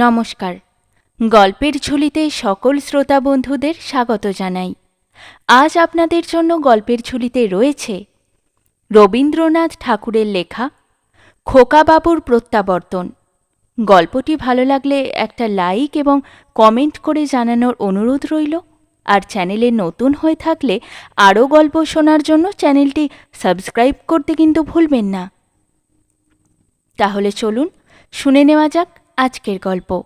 নমস্কার। গল্পের ঝুলিতে সকল শ্রোতা বন্ধুদের স্বাগত জানাই। আজ আপনাদের জন্য গল্পের ঝুলিতে রয়েছে রবীন্দ্রনাথ ঠাকুরের লেখা খোকাবাবুর প্রত্যাবর্তন। গল্পটি ভালো লাগলে একটা লাইক এবং কমেন্ট করে জানানোর অনুরোধ রইল। আর চ্যানেলে নতুন হয়ে থাকলে আরও গল্প শোনার জন্য চ্যানেলটি সাবস্ক্রাইব করতে কিন্তু ভুলবেন না। তাহলে চলুন, শুনে নেওয়া যাক আজকের গল্প।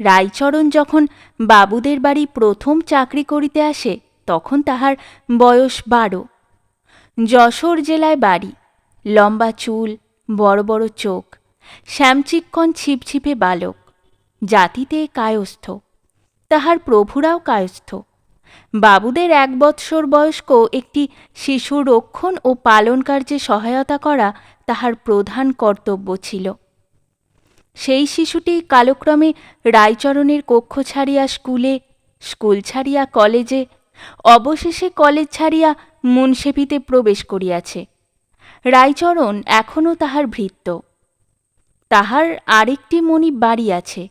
রায়চরণ যখন বাবুদের বাড়ি প্রথম চাকরি করিতে আসে, তখন তাহার বয়স বারো। যশোর জেলায় বাড়ি, লম্বা চুল, বড় বড় চোখ, শ্যামচিক্কন ছিপছিপে বালক, জাতিতে কায়স্থ, তাহার প্রভুরাও কায়স্থ। বাবুদের এক বৎসর বয়স্ক একটি শিশুর রক্ষণ ও পালন কার্যে সহায়তা করা তাহার প্রধান কর্তব্য ছিল। সেই শিশুটি কালক্রমে রায়চরণের কক্ষ ছাড়িয়া স্কুলে, স্কুল ছাড়িয়া কলেজে, অবশেষে কলেজ ছাড়িয়া মুনসেফিতে প্রবেশ করিয়াছে। রায়চরণ এখনও তাহার ভৃত্য। তাহার আরেকটি মণি বাড়ি আছে।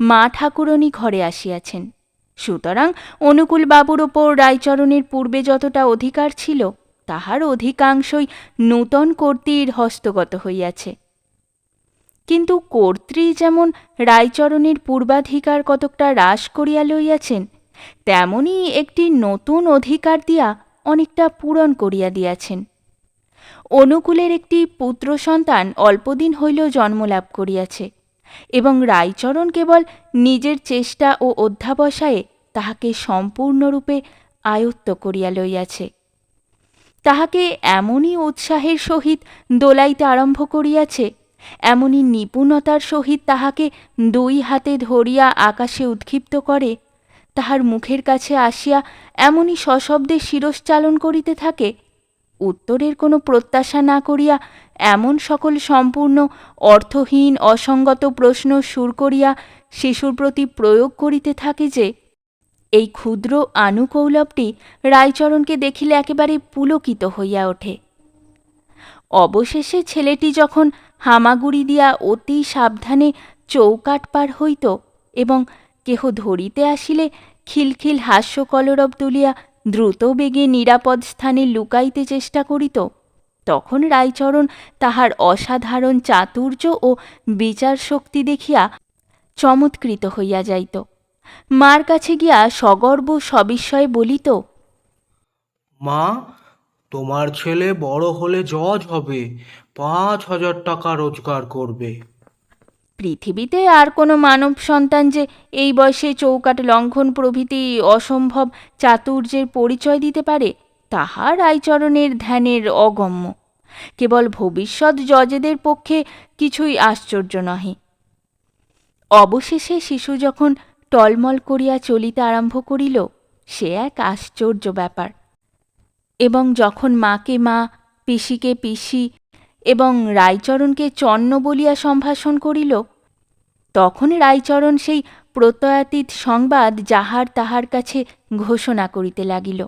মা ঠাকুরনী ঘরে আসিয়াছেন। সুতরাং অনুকূল বাবুর ওপর রায়চরণের পূর্বে যতটা অধিকার ছিল তাহার অধিকাংশই নূতন কর্ত্রীর হস্তগত হইয়াছে। কিন্তু কর্ত্রী যেমন রায়চরণের পূর্বাধিকার কতকটা হ্রাস করিয়া লইয়াছেন, তেমনি একটি নতুন অধিকার দিয়া অনেকটা পূরণ করিয়া দিয়াছেন। অনুকূলের একটি পুত্র সন্তান অল্পদিন হইল জন্মলাভ করিয়াছে এবং রায়চরণ কেবল নিজের চেষ্টা ও অধ্যাবসায়ে তাহাকে সম্পূর্ণরূপে আয়ত্ত করিয়া লইয়াছে। তাহাকে এমনই উৎসাহের সহিত দোলাইতে আরম্ভ করিয়াছে, এমনই নিপুণতার সহিত তাহাকে দুই হাতে ধরিয়া আকাশে উৎক্ষিপ্ত করে, তাহার মুখের কাছে আসিয়া এমনই সশব্দে শিরশ্চালন করিতে থাকে। উত্তরের কোনো প্রত্যাশা না করিয়া এমন সকল সম্পূর্ণ, অর্থহীন, অসঙ্গত প্রশ্ন সুর করিয়া শিশুর প্রতি প্রয়োগ করিতে থাকে যে এই ক্ষুদ্র আনুকৌলভটি রায়চরণকে দেখিলে একেবারে পুলকিত হইয়া ওঠে। অবশেষে ছেলেটি যখন হামাগুড়ি দিয়া অতি সাবধানে চৌকাট পার হইত এবং কেহ ধরিতে আসিলে খিলখিল হাস্যকলরব তুলিয়া দ্রুত বেগে নিরাপদ স্থানে লুকাইতে চেষ্টা করিত, তখন রায়চরণ তাহার অসাধারণ চাতুর্য ও বিচার শক্তি দেখিয়া চমৎকৃত হইয়া যাইত। মার কাছে গিয়া সগর্ব সবিস্ময়ে বলিত মা তোমার ছেলে বড় হলে জজ হবে পাঁচ হাজার টাকা রোজগার করবে। পৃথিবীতে আর কোনো মানব সন্তান যে এই বয়সে চৌকাট লঙ্ঘন প্রভৃতি অসম্ভব চাতুর্যের পরিচয় দিতে পারে তাহা রায়চরণের ধ্যানের অগম্য। কেবল ভবিষ্যৎ জজেদের পক্ষে কিছুই আশ্চর্য নহে। অবশেষে শিশু যখন টলমল করিয়া চলিতে আরম্ভ করিল, সে এক আশ্চর্য ব্যাপার। এবং যখন মাকে মা, পিসিকে পিসি এবং রায়চরণকে চন্ন বলিয়া সম্ভাষণ করিল, তখন রায়চরণ সেই প্রত্যয়াতীত সংবাদ যাহার তাহার কাছে ঘোষণা করিতে লাগিল।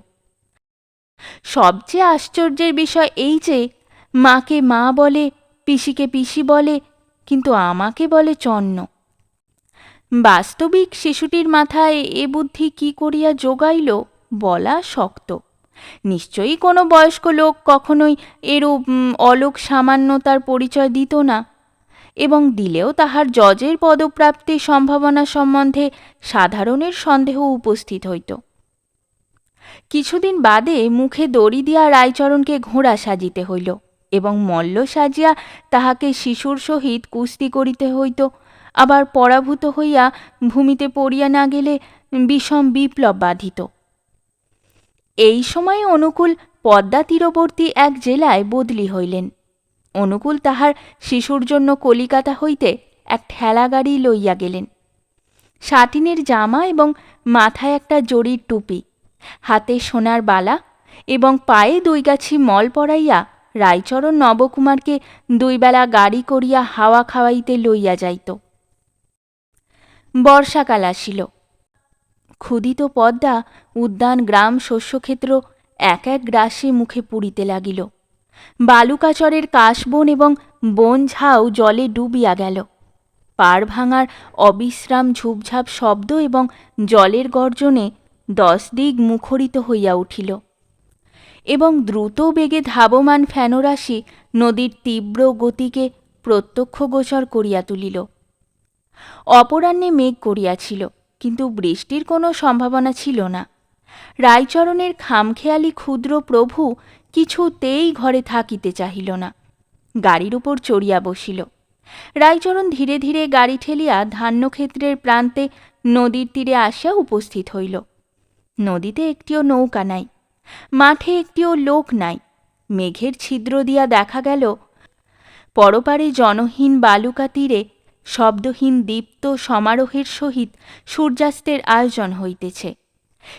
সবচেয়ে আশ্চর্যের বিষয় এই যে, মাকে মা বলে, পিসিকে পিসি বলে, কিন্তু আমাকে বলে চন্ন। বাস্তবিক শিশুটির মাথায় এ বুদ্ধি কি করিয়া যোগাইল বলা শক্ত। নিশ্চয়ই কোনো বয়স্ক লোক কখনোই এরূপ অলোক সামান্যতার পরিচয় দিত না এবং দিলেও তাহার জজের পদপ্রাপ্তির সম্ভাবনা সম্বন্ধে সাধারণের সন্দেহ উপস্থিত হইত। কিছুদিন বাদে মুখে দড়ি দিয়া রায়চরণকে ঘোড়া সাজিতে হইল এবং মল্ল সাজিয়া তাহাকে শিশুর সহিত কুস্তি করিতে হইত। আবার পরাভূত হইয়া ভূমিতে পড়িয়া না গেলে বিষম বিপ্লব বাধিত। এই সময়ে অনুকূল পদ্মা তীরবর্তী এক জেলায় বদলি হইলেন। অনুকূল তাহার শিশুর জন্য কলিকাতা হইতে এক ঠেলা গাড়ি লইয়া গেলেন। সাটিনের জামা এবং মাথায় একটা জরির টুপি, হাতে সোনার বালা এবং পায়ে দুই গাছি মল পরাইয়া রায়চরণ নবকুমারকে দুইবেলা গাড়ি করিয়া হাওয়া খাওয়াইতে লইয়া যাইত। বর্ষাকাল আসিল। ক্ষুদিত পদ্মা উদ্যান গ্রাম শস্যক্ষেত্র এক এক গ্রাসে মুখে পুড়িতে লাগিল। বালুকাচরের কাশবন এবং বন ঝাউ জলে ডুবিয়া গেল। পাড় ভাঙার অবিশ্রাম ঝুপঝাপ শব্দ এবং জলের গর্জনে দশ দিক মুখরিত হইয়া উঠিল। এবং দ্রুত বেগে ধাবমান ফেনরাশি নদীর তীব্র গতিকে প্রত্যক্ষগোচর করিয়া তুলিল। অপরাহ্নে মেঘ করিয়াছিল, কিন্তু বৃষ্টির কোনো সম্ভাবনা ছিল না। রায়চরণের খামখেয়ালি ক্ষুদ্র প্রভু কিছুতেই ঘরে থাকিতে চাহিল না। গাড়ির উপর চড়িয়া বসিল। রায়চরণ ধীরে ধীরে গাড়ি ঠেলিয়া ধান্যক্ষেত্রের প্রান্তে নদীর তীরে আসিয়া উপস্থিত হইল। নদীতে একটিও নৌকা নাই, মাঠে একটিও লোক নাই। মেঘের ছিদ্র দিয়া দেখা গেল, পরপারে জনহীন বালুকা তীরে শব্দহীন দীপ্ত সমারোহের সহিত সূর্যাস্তের আয়োজন হইতেছে।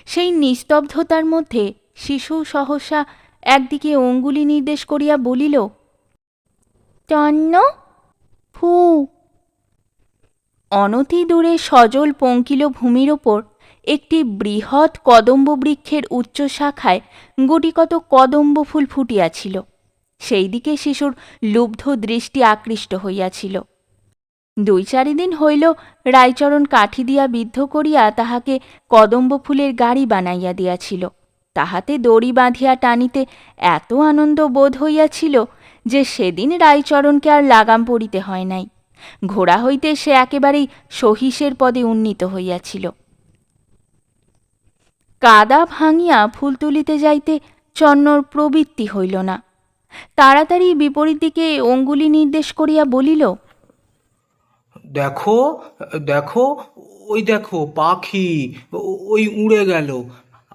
সেই নিস্তব্ধতার মধ্যে শিশু সহসা একদিকে অঙ্গুলি নির্দেশ করিয়া বলিল, তন্ন, ফু। অনতি দূরে সজল পঙ্কিল ভূমির ওপর একটি বৃহৎ কদম্ব বৃক্ষের উচ্চ শাখায় গুটিকত কদম্ব ফুল ফুটিয়াছিল। সেই দিকে শিশুর লুব্ধ দৃষ্টি আকৃষ্ট হইয়াছিল। দুই চারিদিন হইল রায়চরণ কাঠি দিয়া বিদ্ধ করিয়া তাহাকে কদম্ব ফুলের গাড়ি বানাইয়া দিয়াছিল। তাহাতে দড়ি বাঁধিয়া টানিতে এত আনন্দ বোধ হইয়াছিল যে সেদিন রায়চরণকে আর লাগাম পড়িতে হয় নাই। ঘোড়া হইতে সে একেবারেই সহিসের পদে উন্নীত হইয়াছিল। কাদা ভাঙিয়া ফুল তুলিতে যাইতে চন্নর প্রবৃত্তি হইল না। তাড়াতাড়ি বিপরীত দিকে অঙ্গুলি নির্দেশ করিয়া বলিল দেখো দেখো, ওই দেখো পাখি, ওই উড়ে গেল।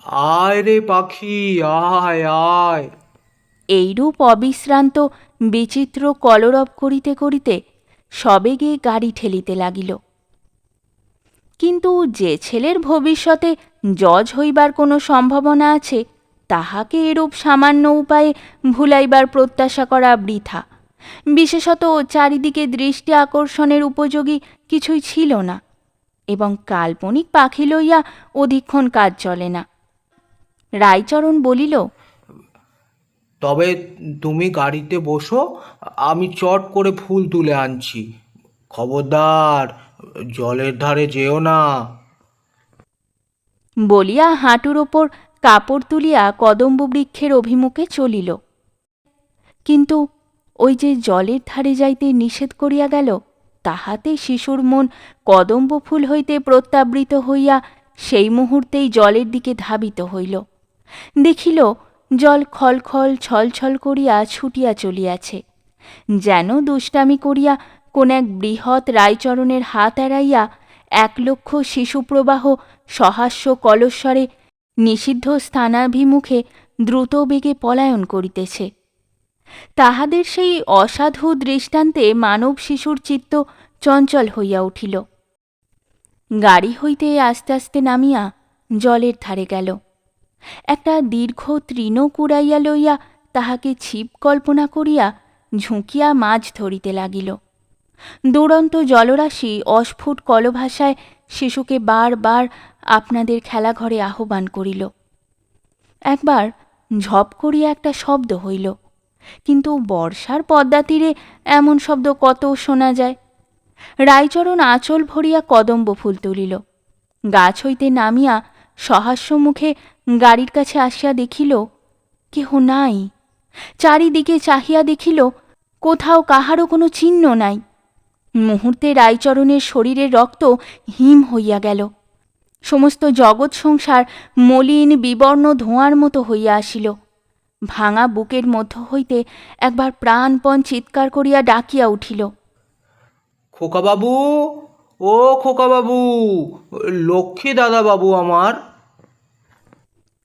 আয় রে পাখি, আয় আয়। এইরূপ অবিশ্রান্ত, বিচিত্র কলরব করিতে করিতে সবেগে গাড়ি ঠেলিতে লাগিল। কিন্তু যে ছেলের ভবিষ্যতে জজ হইবার কোনো সম্ভাবনা আছে, তাহাকে এরূপ সামান্য উপায়ে ভুলাইবার প্রত্যাশা করা বৃথা। বিশেষত চারিদিকে দৃষ্টি আকর্ষণের উপযোগী কিছুই ছিল না এবং কাল্পনিক পাখি লইয়া অধিকক্ষণ কাজ চলে না। রায়চরণ বলিল তবে তুমি গাড়িতে বসো আমি চট করে ফুল তুলে আনছি। খবরদার জলের ধারে যেও না। বলিয়া হাঁটুর ওপর কাপড় তুলিয়া কদম্ব বৃক্ষের অভিমুখে চলিল। কিন্তু ওই যে জলের ধারে যাইতে নিষেধ করিয়া গেল, তাহাতে শিশুর মন কদম্ব ফুল হইতে প্রত্যাবৃত হইয়া সেই মুহূর্তেই জলের দিকে ধাবিত হইল। দেখিল, জল খলখল ছলছল করিয়া ছুটিয়া চলিয়াছে। যেন দুষ্টামি করিয়া কোন এক বৃহৎ রায়চরণের হাত এড়াইয়া এক লক্ষ শিশুপ্রবাহ সহাস্য কলস্বরে নিষিদ্ধ স্থানাভিমুখে দ্রুত বেগে পলায়ন করিতেছে। তাহাদের সেই অসাধু দৃষ্টান্তে মানব শিশুর চিত্ত চঞ্চল হইয়া উঠিল। গাড়ি হইতে আস্তে আস্তে নামিয়া জলের ধারে গেল। একটা দীর্ঘ তৃণ কুড়াইয়া লইয়া তাহাকে ছিপ কল্পনা করিয়া ঝুঁকিয়া মাছ ধরিতে লাগিল। দুরন্ত জলরাশি অস্ফুট কলভাষায় শিশুকে বারবার আপনাদের খেলাঘরে আহ্বান করিল। একবার ঝপ করিয়া একটা শব্দ হইল। কিন্তু বর্ষার পদ্মা তীরে এমন শব্দ কত শোনা যায়। রায়চরণ আঁচল ভরিয়া কদম্ব ফুল তুলিল। গাছ হইতে নামিয়া সহাস্য মুখে গাড়ির কাছে আসিয়া দেখিল, কেহ নাই। চারিদিকে চাহিয়া দেখিল, কোথাও কাহারও কোনো চিহ্ন নাই। মুহূর্তে রায়চরণের শরীরের রক্ত হিম হইয়া গেল। সমস্ত জগৎ সংসার মলিন বিবর্ণ ধোঁয়ার মতো হইয়া আসিল। ভাঙা বুকের মধ্য হইতে একবার প্রাণপণ চিৎকার করিয়া ডাকিয়া উঠিল। খোকাবাবু ও খোকাবাবু লক্ষ্মী দাদা বাবু আমার।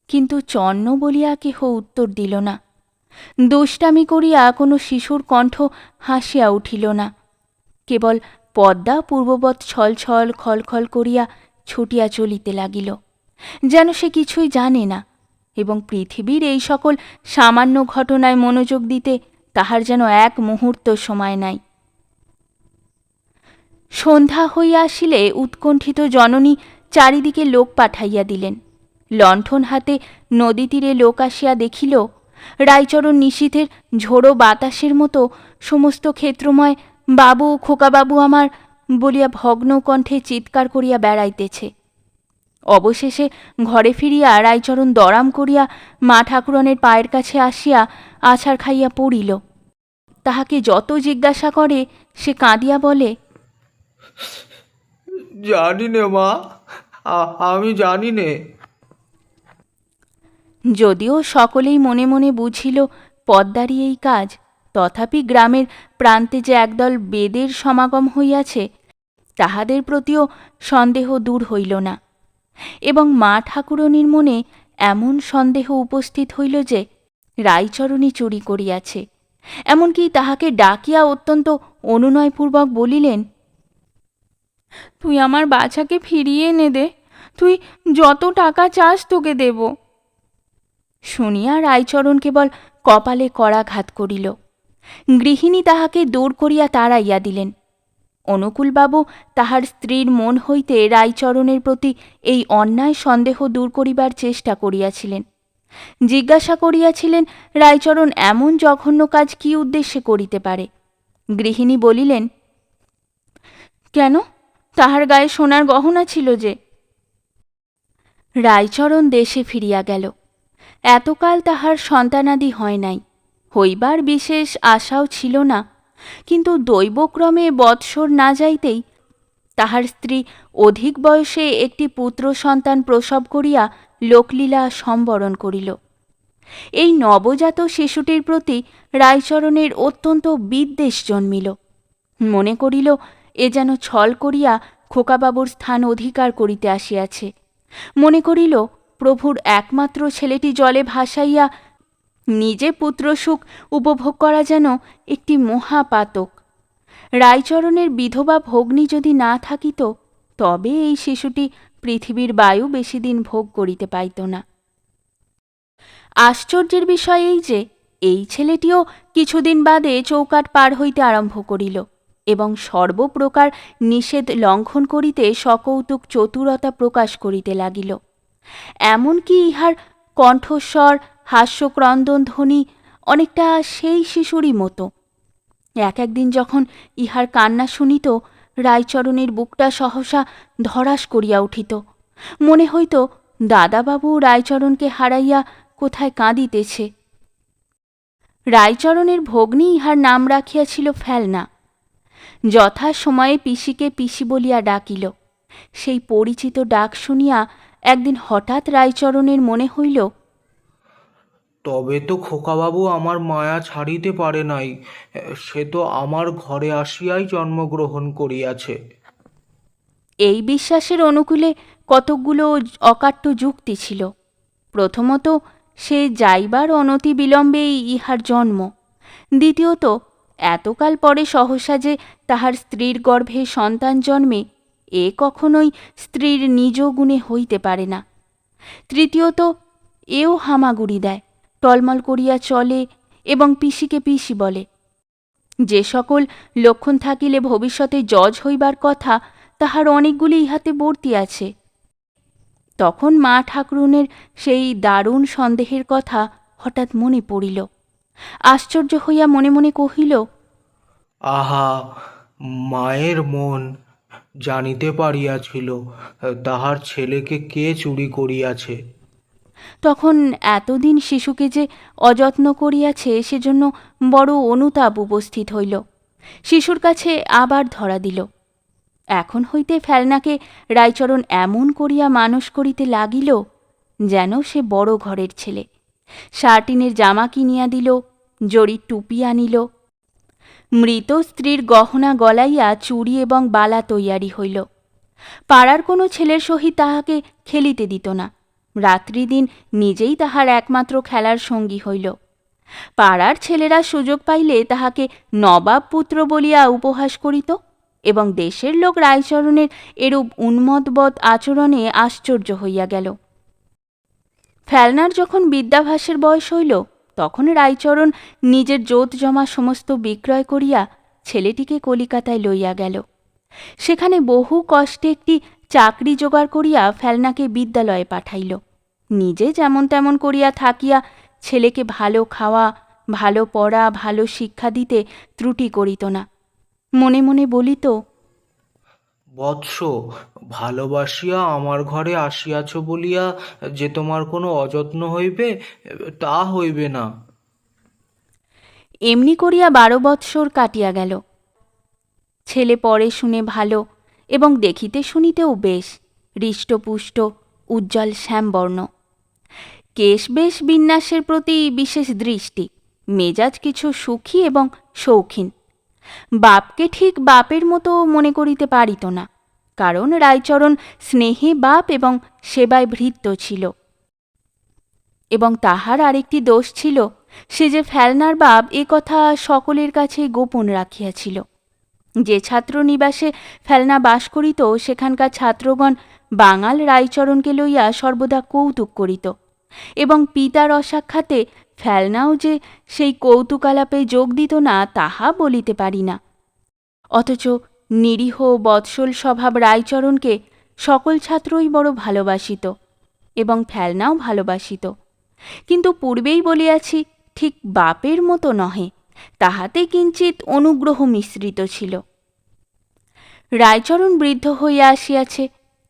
কিন্তু চন্ন বলিয়া কেহ উত্তর দিল না। দুষ্টামি করিয়া কোনো শিশুর কণ্ঠ হাসিয়া উঠিল না। কেবল পদ্মা পূর্ববৎ ছল ছলছল খলখল করিয়া ছুটিয়া চলিতে লাগিল। যেন সে কিছুই জানে না। এবং পৃথিবীর এই সকল সামান্য ঘটনায় মনোযোগ দিতে তাহার যেন এক মুহূর্ত সময় নাই। সন্ধ্যা হইয়া আসিলে উৎকণ্ঠিত জননী চারিদিকে লোক পাঠাইয়া দিলেন। লণ্ঠন হাতে নদী তীরে লোক আসিয়া দেখিল, রায়চরণ নিশীথের ঝোড়ো বাতাসের মতো সমস্ত ক্ষেত্রময়, বাবু, খোকাবাবু আমার বলিয়া ভগ্ন কণ্ঠে চিৎকার করিয়া বেড়াইতেছে। অবশেষে ঘরে ফিরিয়া রায়চরণ দরাম করিয়া মা ঠাকুরনের পায়ের কাছে আসিয়া আছাড় খাইয়া পড়িল। তাহাকে যত জিজ্ঞাসা করে সে কাঁদিয়া বলে জানি নে মা আমি জানি নে। যদিও সকলেই মনে মনে বুঝিল পদ্মারই এই কাজ তথাপি গ্রামের প্রান্তে যে একদল বেদের সমাগম হইয়াছে তাহাদের প্রতিও সন্দেহ দূর হইল না। এবং মা ঠাকুরনীর মনে এমন সন্দেহ উপস্থিত হইল যে রাইচরণী চুরি করিয়াছে। এমনকি তাহাকে ডাকিয়া অত্যন্ত অনুনয়পূর্বক বলিলেন, তুই আমার বাছাকে ফিরিয়ে এনে দে, তুই যত টাকা চাস তোকে দেব শুনিয়া রায়চরণ কেবল কপালে করাঘাত করিল। গৃহিণী তাহাকে দূর করিয়া তাড়াইয়া দিলেন। অনুকূলবাবু, তাহার স্ত্রীর মন হইতে রায়চরণের প্রতি এই অন্যায় সন্দেহ দূর করিবার চেষ্টা করিয়াছিলেন। জিজ্ঞাসা করিয়াছিলেন, রায়চরণ এমন জঘন্য কাজ কি উদ্দেশ্যে করিতে পারে? গৃহিণী বলিলেন, কেন? তাহার গায়ে সোনার গহনা ছিল যে। রায়চরণ দেশে ফিরিয়া গেল। এতকাল তাহার সন্তানাদি হয় নাই। হইবার বিশেষ আশাও ছিল না। কিন্তু দৈবক্রমে বৎসর না যাইতেই তাহার স্ত্রী অধিক বয়সে একটি পুত্র সন্তান প্রসব করিয়া লোকলীলা সম্বরণ করিল। এই নবজাত শিশুটির প্রতি রায়চরণের অত্যন্ত বিদ্বেষ জন্মিল। মনে করিল, এ যেন ছল করিয়া খোকাবাবুর স্থান অধিকার করিতে আসিয়াছে। মনে করিল, প্রভুর একমাত্র ছেলেটি জলে ভাসাইয়া নিজে পুত্রসুখ উপভোগ করা যেন একটি মহাপাতক। রায়চরণের বিধবা ভগ্নী যদি না থাকিত, তবে এই শিশুটি পৃথিবীর বায়ু বেশি দিন ভোগ করিতে পাইত না। আশ্চর্যের বিষয় এই যে, এই ছেলেটিও কিছুদিন বাদে চৌকাট পার হইতে আরম্ভ করিল এবং সর্বপ্রকার নিষেধ লঙ্ঘন করিতে সকৌতুক চতুরতা প্রকাশ করিতে লাগিল। এমনকি ইহার কণ্ঠস্বর হাস্যক্রন্দন ধ্বনি অনেকটা সেই শিশুরই মতো। এক একদিন যখন ইহার কান্না শুনিত, রায়চরণের বুকটা সহসা ধরাস করিয়া উঠিত। মনে হইত, দাদাবাবু রায়চরণকে হারাইয়া কোথায় কাঁদিতেছে? রায়চরণের ভগ্নী ইহার নাম রাখিয়াছিল ফেলনা। যথা সময়ে পিসিকে পিসি বলিয়া ডাকিল। সেই পরিচিত ডাক শুনিয়া একদিন হঠাৎ রায়চরণের মনে হইল তবে তো খোকাবাবু আমার মায়া ছাড়িতে পারে নাই। সে তো আমার ঘরে আসিয়াই জন্মগ্রহণ করিয়াছে। এই বিশ্বাসের অনুকূলে কতকগুলো অকাট্য যুক্তি ছিল। প্রথমত, সে যাইবার অনতি বিলম্বেই ইহার জন্ম। দ্বিতীয়ত, এতকাল পরে সহসা যে তাহার স্ত্রীর গর্ভে সন্তান জন্মে, এ কখনোই স্ত্রীর নিজ গুণে হইতে পারে না। তৃতীয়ত, এও হামাগুড়ি দেয়। টলমল করিয়া চলে এবং পিসিকে পিসি বলে, যে সকল লক্ষণ থাকিলে ভবিষ্যতে জজ হইবার কথা, তাহার অনেকগুলি ইহাতে বর্তি আছে তখন মা ঠাকুরুনের সেই দারুণ সন্দেহের কথা হঠাৎ মনে পড়িল। আশ্চর্য হইয়া মনে মনে কহিল, আহা, মায়ের মন জানিতে পারিয়াছিল, তাহার ছেলেকে কে চুরি করিয়াছে? তখন এতদিন শিশুকে যে অযত্ন করিয়াছে সেজন্য বড় অনুতাপ উপস্থিত হইল। শিশুর কাছে আবার ধরা দিল। এখন হইতে ফেলনাকে রায়চরণ এমন করিয়া মানুষ করিতে লাগিল যেন সে বড় ঘরের ছেলে। শার্টিনের জামা কিনিয়া দিল, জরির টুপি আনিল। মৃত স্ত্রীর গহনা গলাইয়া চুড়ি এবং বালা তৈয়ারি হইল। পাড়ার কোনো ছেলের সহিত তাহাকে খেলিতে দিত না। রাত্রিদিন নিজেই তাহার একমাত্র খেলার সঙ্গী হইল। পাড়ার ছেলেরা সুযোগ পাইলে তাহাকে নবাব পুত্র বলিয়া উপহাস করিত এবং দেশের লোক রায়চরণের এরূপ উন্মদবৎ আচরণে আশ্চর্য হইয়া গেল। ফেলনার যখন বিদ্যাভাসের বয়স হইল, তখন রায়চরণ নিজের জোত জমা সমস্ত বিক্রয় করিয়া ছেলেটিকে কলিকাতায় লইয়া গেল। সেখানে বহু কষ্টে একটি চাকরি জোগাড় করিয়া ফেলনাকে বিদ্যালয়ে পাঠাইল। নিজে যেমন তেমন করিয়া থাকিয়া ছেলেকে ভালো খাওয়া ভালো পড়া ভালো শিক্ষা দিতে ত্রুটি করিত না। মনে মনে বলিত বৎস ভালোবাসিয়া আমার ঘরে আসিয়াছ বলিয়া যে তোমার কোনো অযত্ন হইবে তা হইবে না। এমনি করিয়া বারো বৎসর কাটিয়া গেল। ছেলে পরে শুনে ভালো এবং দেখিতে শুনিতেও বেশ, হৃষ্টপুষ্ট, উজ্জ্বল শ্যামবর্ণ। কেশ বেশ বিন্যাসের প্রতি বিশেষ দৃষ্টি, মেজাজ কিছু সুখী এবং শৌখিন। বাপকে ঠিক বাপের মতো মনে করিতে পারিত না, কারণ রায়চরণ স্নেহে বাপ এবং সেবায় ভৃত্য ছিল। এবং তাহার আরেকটি দোষ ছিল, সে যে ফেলনার বাপ এ কথা সকলের কাছে গোপন রাখিয়াছিল। যে ছাত্র নিবাসে ফেলনা বাস করিত, সেখানকার ছাত্রগণ বাঙাল রায়চরণকে লইয়া সর্বদা কৌতুক করিত। এবং পিতার অসাক্ষাতে ফেলনাও যে সেই কৌতুকালাপে যোগ দিত না, তাহা বলিতে পারি না। অথচ নিরীহ বৎসল স্বভাব রায়চরণকে সকল ছাত্রই বড় ভালোবাসিত এবং ফেলনাও ভালোবাসিত। কিন্তু পূর্বেই বলিয়াছি, ঠিক বাপের মতো নহে, তাহাতে কিঞ্চিত অনুগ্রহ মিশ্রিত ছিল। রায়চরণ বৃদ্ধ হইয়া আসিয়াছে,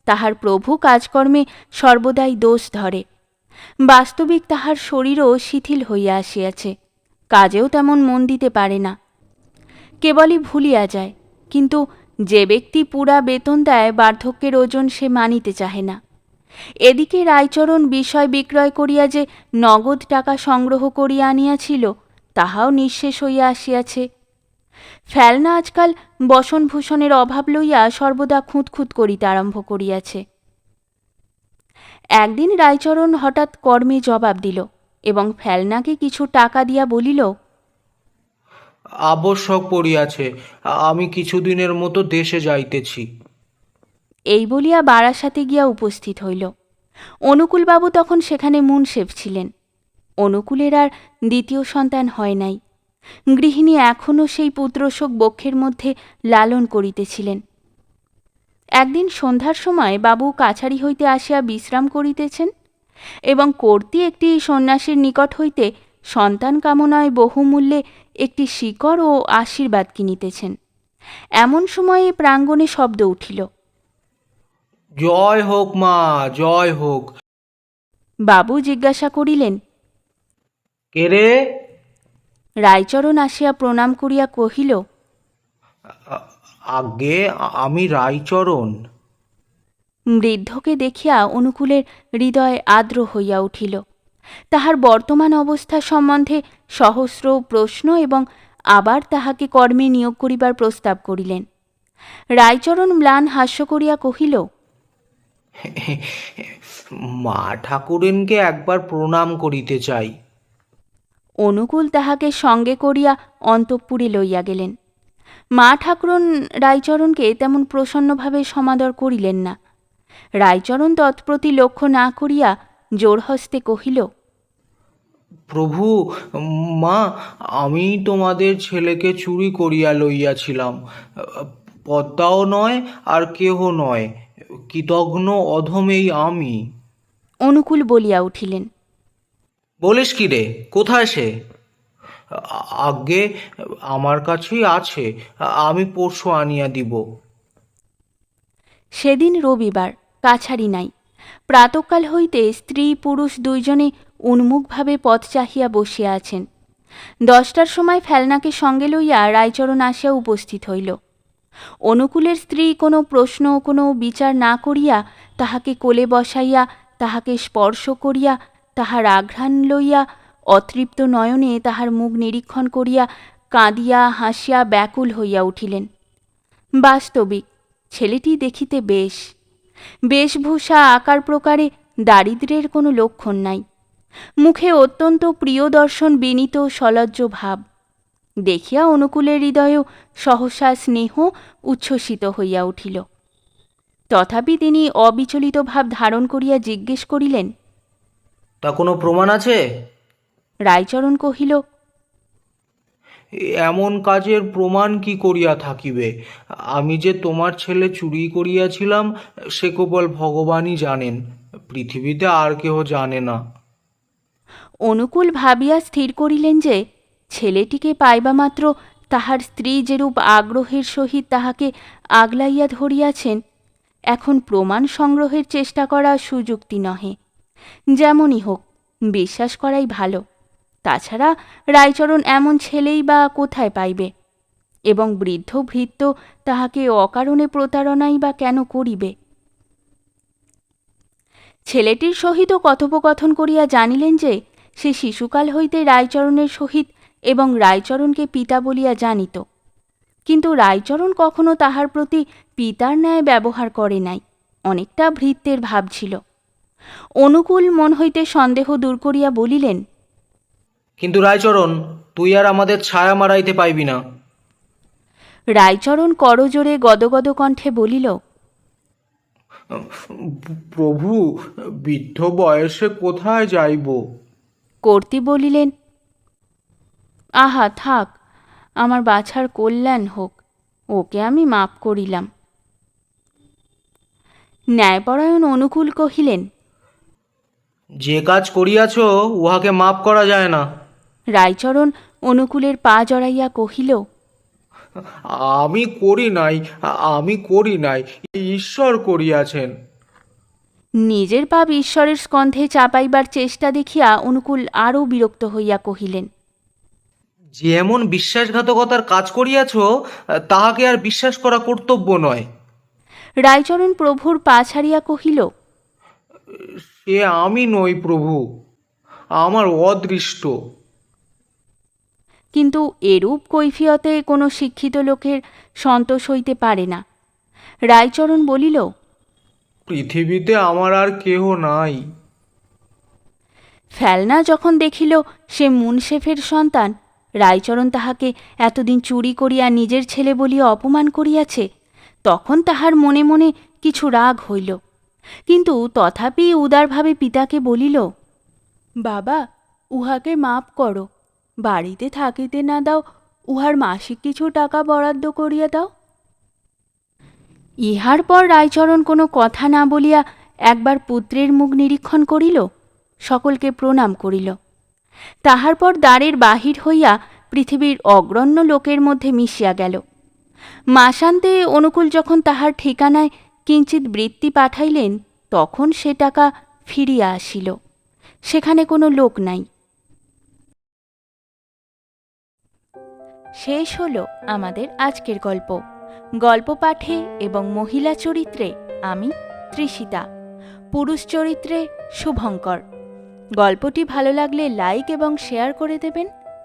তাহার প্রভু কাজকর্মে সর্বদাই দোষ ধরে। বাস্তবিক তাহার শরীরও শিথিল হইয়া আসিয়াছে, কাজেও তেমন মন দিতে পারে না। কেবলই ভুলিয়া যায়, কিন্তু যে ব্যক্তি পুরা বেতন দেয়, বার্ধক্যের ওজন সে মানিতে চাহে না। এদিকে রায়চরণ বিষয় বিক্রয় করিয়া যে নগদ টাকা সংগ্রহ করিয়া আনিয়াছিল, তাহাও নিঃশেষ হইয়া আসিয়াছে। ফেলনা আজকাল বসনভূষণের অভাব লইয়া সর্বদা খুঁতখুত করিতে আরম্ভ করিয়াছে। একদিন রায়চরণ হঠাৎ কর্মে জবাব দিল এবং ফেলনাকে কিছু টাকা দিয়া বলিল আবশ্যক পড়িয়াছে আমি কিছুদিনের মতো দেশে যাইতেছি। এই বলিয়া বারাসাতে গিয়া উপস্থিত হইল। অনুকূলবাবু তখন সেখানে মুন মুনশেফ ছিলেন। অনুকূলের আর দ্বিতীয় সন্তান হয় নাই। গৃহিণী এখনও সেই পুত্রশোক বক্ষের মধ্যে লালন করিতেছিলেন। একদিন সন্ধ্যার সময় বাবু কাছারি হইতে আসিয়া বিশ্রাম করিতেছেন এবং কর্তী একটি সন্ন্যাসীর নিকট হইতে সন্তান কামনায় বহুমূল্যে একটি শিকড় ও আশীর্বাদ কিনিতেছেন। এমন সময়ে প্রাঙ্গণে শব্দ উঠিল। জয় হোক মা জয় হোক। বাবু জিজ্ঞাসা করিলেন কে রে? রায়চরণ আসিয়া প্রণাম করিয়া কহিল আগে আমি রায়চরণ। বৃদ্ধকে দেখিয়া অনুকূলের হৃদয় আর্দ্র হইয়া উঠিল। তাহার বর্তমান অবস্থা সম্বন্ধে সহস্র প্রশ্ন এবং আবার তাহাকে কর্মে নিয়োগ করিবার প্রস্তাব করিলেন। রায়চরণ ম্লান হাস্য করিয়া কহিল মা ঠাকুরেনকে একবার প্রণাম করিতে চাই। অনুকূল তাহাকে সঙ্গে করিয়া অন্তঃপুরে লইয়া গেলেন। মা ঠাকুরন রায়চরণকে তেমন প্রসন্নভাবে সমাদর করিলেন না। রায়চরণ তৎপ্রতি লক্ষ্য না করিয়া জোরহস্তে কহিল প্রভু মা আমি তোমাদের ছেলেকে চুরি করিয়া লইয়াছিলাম। পদ্মাও নয় আর কেহ নয় কৃতঘ্ন অধমেই আমি। অনুকূল বলিয়া উঠিলেন। বলিস কি রে? কোথায় সে? আগে আমার কাছেই আছে। আমি পরশু আনিয়া দিব। সেদিন রবিবার, কাছারি নাই। প্রাতকাল হইতে স্ত্রী পুরুষ দুইজনে উন্মুখভাবে পথ চাহিয়া বসিয়া আছেন। দশটার সময় ফেলনাকে সঙ্গে লইয়া রায়চরণ আসিয়া উপস্থিত হইল। অনুকূলের স্ত্রী কোনো প্রশ্ন, কোনো বিচার না করিয়া তাহাকে কোলে বসাইয়া, তাহাকে স্পর্শ করিয়া তাহার আঘ্রাণ লইয়া, অতৃপ্ত নয়নে তাহার মুখ নিরীক্ষণ করিয়া কাঁদিয়া হাসিয়া ব্যাকুল হইয়া উঠিলেন। বাস্তবিক, ছেলেটি দেখিতে বেশ। বেশভূষা আকার প্রকারে দারিদ্র্যের কোনো লক্ষণ নাই। মুখে অত্যন্ত প্রিয় দর্শন বিনীত সলজ্জ ভাব। দেখিয়া অনুকূলের হৃদয়েও সহসা স্নেহ উচ্ছ্বসিত হইয়া উঠিল। তথাপি তিনি অবিচলিত ভাব ধারণ করিয়া জিজ্ঞেস করিলেন তা কোনো প্রমাণ আছে? রায়চরণ কহিল এমন কাজের প্রমাণ কি করিয়া থাকিবে? আমি যে তোমার ছেলে চুরি করিয়াছিলাম সে কেবল ভগবানই জানেন। পৃথিবীতে আর কেহ জানে না। অনুকূল ভাবিয়া স্থির করিলেন যে ছেলেটিকে পাইবা মাত্র তাহার স্ত্রী যেরূপ আগ্রহের সহিত তাহাকে আগলাইয়া ধরিয়াছেন এখন প্রমাণ সংগ্রহের চেষ্টা করা সুযুক্তি নহে। যেমনই হোক, বিশ্বাস করাই ভালো। তাছাড়া রায়চরণ এমন ছেলেই বা কোথায় পাইবে? এবং বৃদ্ধ ভৃত্য তাহাকে অকারণে প্রতারণাই বা কেন করিবে? ছেলেটির সহিত কথোপকথন করিয়া জানিলেন যে, সে শিশুকাল হইতে রায়চরণের সহিত এবং রায়চরণকে পিতা বলিয়া জানিত। কিন্তু রায়চরণ কখনো তাহার প্রতি পিতার ন্যায় ব্যবহার করে নাই। অনেকটা ভৃত্যের ভাব ছিল। অনুকূল মন হইতে সন্দেহ দূর করিয়া বলিলেন কিন্তু রায়চরণ তুই আর আমাদের ছায়া মারাইতে পাইবি না। রায়চরণ করজোরে গদগদ কণ্ঠে বলিল প্রভু বৃদ্ধ বয়সে কোথায় যাইব? কর্তি বলিলেন আহা থাক আমার বাছার কল্যাণ হোক ওকে আমি মাপ করিলাম। ন্যায়পরায়ণ অনুকূল কহিলেন যে কাজ করিয়াছ উহাকে মাপ করা যায় না। রায়চরণ অনুকূলের পা জড়াইয়া কহিল আমি করি নাই আমি করি নাই ঈশ্বর করিয়াছেন। নিজের পাপ ঈশ্বরের স্কন্ধে চাপাইবার চেষ্টা দেখিয়া অনুকূল আরও বিরক্ত হইয়া কহিলেন যেমন বিশ্বাসঘাতকতার কাজ করিয়াছ তাহাকে আর বিশ্বাস করা কর্তব্য নয়। রায়চরণ প্রভুর পা ছাড়িয়া কহিল সে আমি নই প্রভু আমার অদৃষ্ট। কিন্তু এরূপ কৈফিয়তে কোনো শিক্ষিত লোকের সন্তোষ হইতে পারে না। রায়চরণ বলিল পৃথিবীতে আমার আর কেহ নাই। ফেলনা যখন দেখিল সে মুনশেফের সন্তান রায়চরণ তাহাকে এতদিন চুরি করিয়া নিজের ছেলে বলিয়া অপমান করিয়াছে তখন তাহার মনে মনে কিছু রাগ হইল। কিন্তু তথাপি উদারভাবে পিতাকে বলিল, বাবা, উহাকে মাপ করো। বাড়িতে থাকিতে না দাও, উহার মাসিক কিছু টাকা বরাদ্দ করিয়া দাও। ইহার পর রায়চরণ কোনো কথা না বলিয়া একবার পুত্রের মুখ নিরীক্ষণ করিল, সকলকে প্রণাম করিল। তাহার পর দ্বারের বাহির হইয়া পৃথিবীর অগ্রণ্য লোকের মধ্যে মিশিয়া গেল। মাসান্তে অনুকূল যখন তাহার ঠিকানায় কিঞ্চিত বৃত্তি পাঠাইলেন, তখন সে টাকা ফিরিয়া আসিল। সেখানে কোনো লোক নাই। শেষ হলো আমাদের আজকের গল্প। গল্প পাঠে এবং মহিলা চরিত্রে আমি তৃষিতা পুরুষ চরিত্রে শুভঙ্কর। গল্পটি ভালো লাগলে লাইক এবং শেয়ার করে দেবেন।